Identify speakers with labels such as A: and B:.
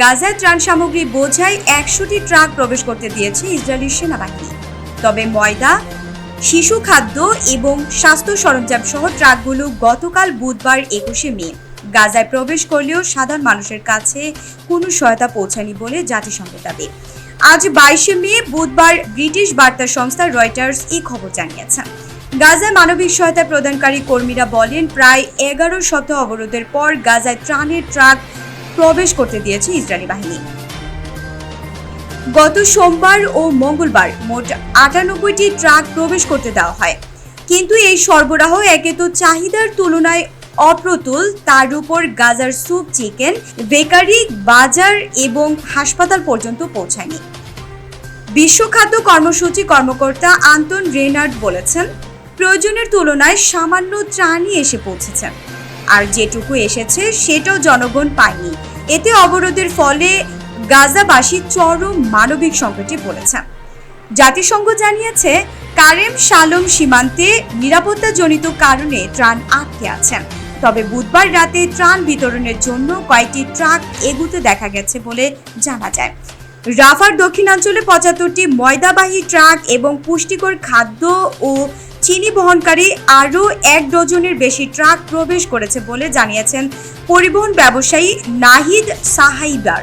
A: গাজায় ত্রাণ সামগ্রী বোঝাই একশোটি ট্রাক প্রবেশ করতে দিয়েছে ইসরায়েলি সেনাবাহিনী। তবে ময়দা, শিশু খাদ্য এবং স্বাস্থ্য সরঞ্জাম সহ ট্রাকগুলো গতকাল বুধবার একুশে মে। গাজায় প্রবেশ করলেও সাধারণ মানুষের কাছে কোনো সহায়তা পৌঁছায়নি বলে জাতিসংঘের দাবি। আজ বাইশে মে, বুধবার ব্রিটিশ বার্তা সংস্থা রয়টার্স এই খবর জানিয়েছে। গাজায় মানবিক সহায়তা প্রদানকারী কর্মীরা বলেন, প্রায় এগারো সপ্তাহ অবরোধের পর গাজায় ত্রাণের ট্রাক প্রবেশ করতে দিয়েছে ইসরায়েলি বাহিনী। গত সোমবার ও মঙ্গলবার মোট আটানব্বইটি ট্রাক প্রবেশ করতে দেওয়া হয়। কিন্তু এই সরবরাহ একে তো চাহিদার তুলনায় অপ্রতুল, তার উপর গাজার স্যুপ, চিকেন, বেকারি, বাজার এবং হাসপাতাল পর্যন্ত পৌঁছায়নি। বিশ্ব খাদ্য কর্মসূচি কর্মকর্তা আন্তন রেনার্ড বলেছেন, প্রয়োজনের তুলনায় সামান্য ত্রাণই এসে পৌঁছেছে। আর যেটুকু এসেছে সেটাও জনগণ পায়নি। এতে অবরোধের ফলে গাজাবাসী চরম মানবিক সংকটে পড়েছে। জাতিসংঘ জানিয়েছে, কারেম শালম সীমান্তে নিরাপত্তাজনিত কারণে ত্রাণ আটকে আছেন তবে বুধবার রাতে ত্রাণ বিতরণের জন্য কয়েকটি ট্রাক এগুতে দেখা গেছে বলে জানা যায়। রাফার দক্ষিণাঞ্চলে পঁচাত্তরটি ময়দাবাহী ট্রাক এবং পুষ্টিকর খাদ্য ও চিনি বহনকারী আরও এক ডজনের বেশি ট্রাক প্রবেশ করেছে বলে জানিয়েছেন পরিবহন ব্যবসায়ী নাহিদ সাহাইবার